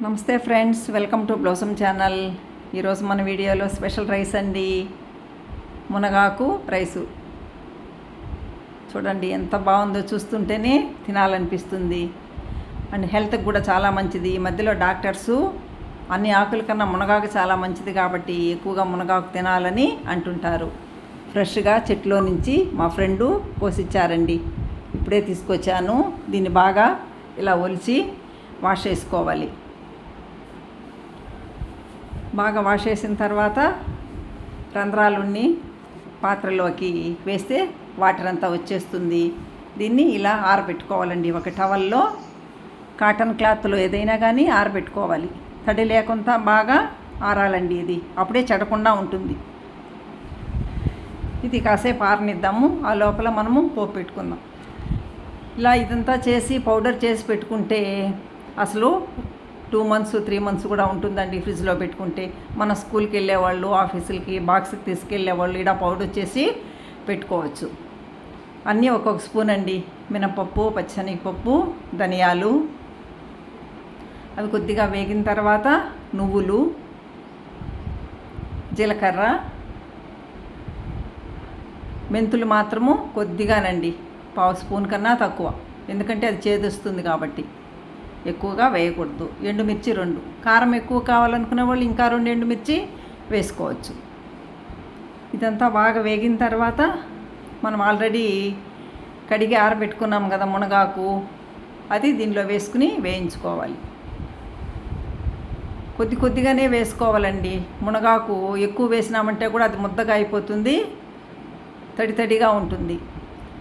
నమస్తే friends welcome to blossom channel. ఈరోజు మన వీడియోలో స్పెషల్ రైస్ అండి. మునగాకు రైసు. చూడండి ఎంత బాగుందో చూస్తుంటేనే తినాలనిపిస్తుంది. అండ్ హెల్త్కి కూడా చాలా మంచిది. ఈ మధ్యలో డాక్టర్సు అన్ని ఆకుల కన్నా మునగాకు చాలా మంచిది కాబట్టి ఎక్కువగా మునగాకు తినాలని అంటుంటారు. ఫ్రెష్గా చెట్లో నుంచి మా ఫ్రెండు కోసిచ్చారండి ఇప్పుడే తీసుకొచ్చాను. దీన్ని బాగా ఇలా ఒలిచి వాష్ చేసుకోవాలి. బాగా వాష్ చేసిన తర్వాత రంధ్రాలున్ని పాత్రలోకి వేస్తే వాటర్ అంతా వచ్చేస్తుంది. దీన్ని ఇలా ఆరబెట్టుకోవాలండి. ఒక టవల్లో కాటన్ క్లాత్లో ఏదైనా కానీ ఆరబెట్టుకోవాలి. తడి లేకుండా బాగా ఆరాలండి ఇది. అప్పుడే చెడకుండా ఉంటుంది. ఇది కాసేపు ఆరనిద్దాము. ఆ లోపల మనము పోపు పెట్టుకుందాం. ఇలా ఇదంతా చేసి పౌడర్ చేసి పెట్టుకుంటే అసలు టూ మంత్స్ త్రీ మంత్స్ కూడా ఉంటుందండి ఫ్రిడ్జ్లో పెట్టుకుంటే. మన స్కూల్కి వెళ్ళేవాళ్ళు ఆఫీసులకి బాక్స్కి తీసుకెళ్ళేవాళ్ళు ఇలా పౌడర్ చేసి పెట్టుకోవచ్చు. అన్నీ ఒక్కొక్క స్పూన్ అండి. మినపప్పు పచ్చనిపప్పు ధనియాలు. అవి కొద్దిగా వేగిన తర్వాత నువ్వులు జీలకర్ర మెంతులు మాత్రము కొద్దిగానండి. పావు స్పూన్ కన్నా తక్కువ. ఎందుకంటే అది చేదొస్తుంది కాబట్టి. ఎక్కువగా వేయకూడదు. ఎండుమిర్చి రెండు. కారం ఎక్కువ కావాలనుకునే వాళ్ళు ఇంకా రెండు ఎండుమిర్చి వేసుకోవచ్చు. ఇదంతా బాగా వేగిన తర్వాత మనం ఆల్రెడీ కడిగి ఆరబెట్టుకున్నాం కదా మునగాకు. అది దీనిలో వేసుకుని వేయించుకోవాలి. కొద్ది కొద్దిగానే వేసుకోవాలండి. మునగాకు ఎక్కువ వేసినామంటే కూడా అది ముద్దగా అయిపోతుంది. తడి తడిగా ఉంటుంది.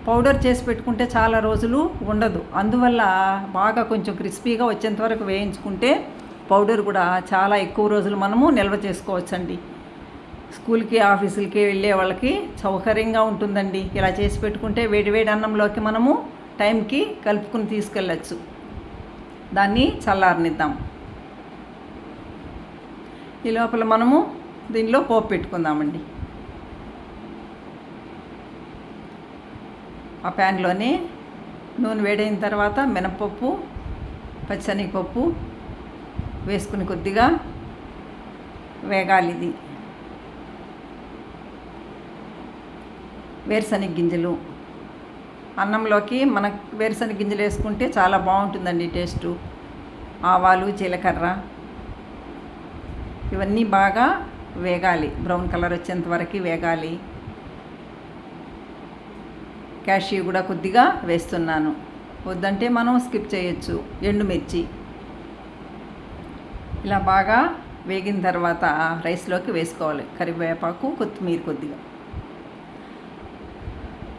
పౌడర్ చేసి పెట్టుకుంటే చాలా రోజులు ఉండదు. అందువల్ల బాగా కొంచెం క్రిస్పీగా వచ్చేంత వరకు వేయించుకుంటే పౌడర్ కూడా చాలా ఎక్కువ రోజులు మనము నిల్వ చేసుకోవచ్చండి. స్కూల్కి ఆఫీసులకి వెళ్ళే వాళ్ళకి సౌకర్యంగా ఉంటుందండి. ఇలా చేసి పెట్టుకుంటే వేడివేడి అన్నంలోకి మనము టైంకి కలుపుకుని తీసుకెళ్ళచ్చు. దాన్ని చల్లారనిద్దాం. ఈ లోపల మనము దీనిలో పోపు పెట్టుకుందామండి. ఆ ప్యాన్లోనే నూనె వేడైన తర్వాత మినపప్పు పచ్చనిపప్పు వేసుకుని కొద్దిగా వేగాలి ఇది వేరుశనగ గింజలు. అన్నంలోకి మన వేరుశనగ గింజలు వేసుకుంటే చాలా బాగుంటుందండి టేస్టు. ఆవాలు జీలకర్ర ఇవన్నీ బాగా వేగాలి. బ్రౌన్ కలర్ వచ్చేంత వరకు వేగాలి. క్యాషియూ కూడా కొద్దిగా వేస్తున్నాను. వద్దంటే మనం స్కిప్ చేయొచ్చు. ఎండుమిర్చి ఇలా బాగా వేగిన తర్వాత రైస్లోకి వేసుకోవాలి. కరివేపాకు కొత్తిమీర కొద్దిగా.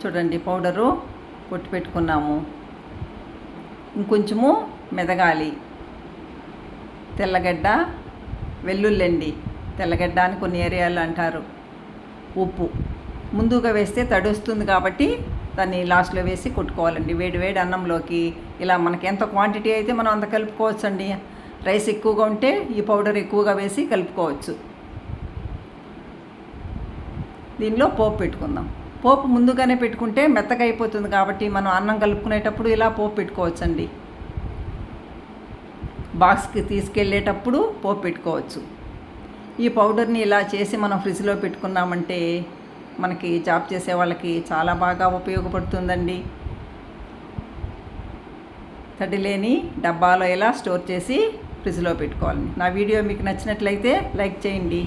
చూడండి పౌడరు కొట్టి పెట్టుకున్నాము. ఇంకొంచెము మెదగాలి. తెల్లగడ్డ వెల్లుల్లండి. తెల్లగడ్డ అని కొన్ని ఏరియాలు అంటారు. ఉప్పు. ముందుగా వేస్తే తడుస్తుంది కాబట్టి దాన్ని లాస్ట్లో వేసి కొట్టుకోవాలండి. వేడి వేడి అన్నంలోకి ఇలా మనకి ఎంత క్వాంటిటీ అయితే మనం అంత కలుపుకోవచ్చు అండి రైస్ ఎక్కువగా ఉంటే ఈ పౌడర్ ఎక్కువగా వేసి కలుపుకోవచ్చు. దీనిలో పోపు పెట్టుకుందాం. పోపు ముందుగానే పెట్టుకుంటే మెత్తగా అయిపోతుంది కాబట్టి మనం అన్నం కలుపుకునేటప్పుడు ఇలా పోపు పెట్టుకోవచ్చండి. బాక్స్కి తీసుకెళ్ళేటప్పుడు పోపు పెట్టుకోవచ్చు. ఈ పౌడర్ని ఇలా చేసి మనం ఫ్రిడ్జ్లో పెట్టుకున్నామంటే మనకి జాబ్ చేసే వాళ్ళకి చాలా బాగా ఉపయోగపడుతుందండి. తడి లేని డబ్బాలో ఇలా స్టోర్ చేసి ఫ్రిడ్జ్లో పెట్టుకోవాలి నా వీడియో మీకు నచ్చినట్లయితే లైక్ చేయండి.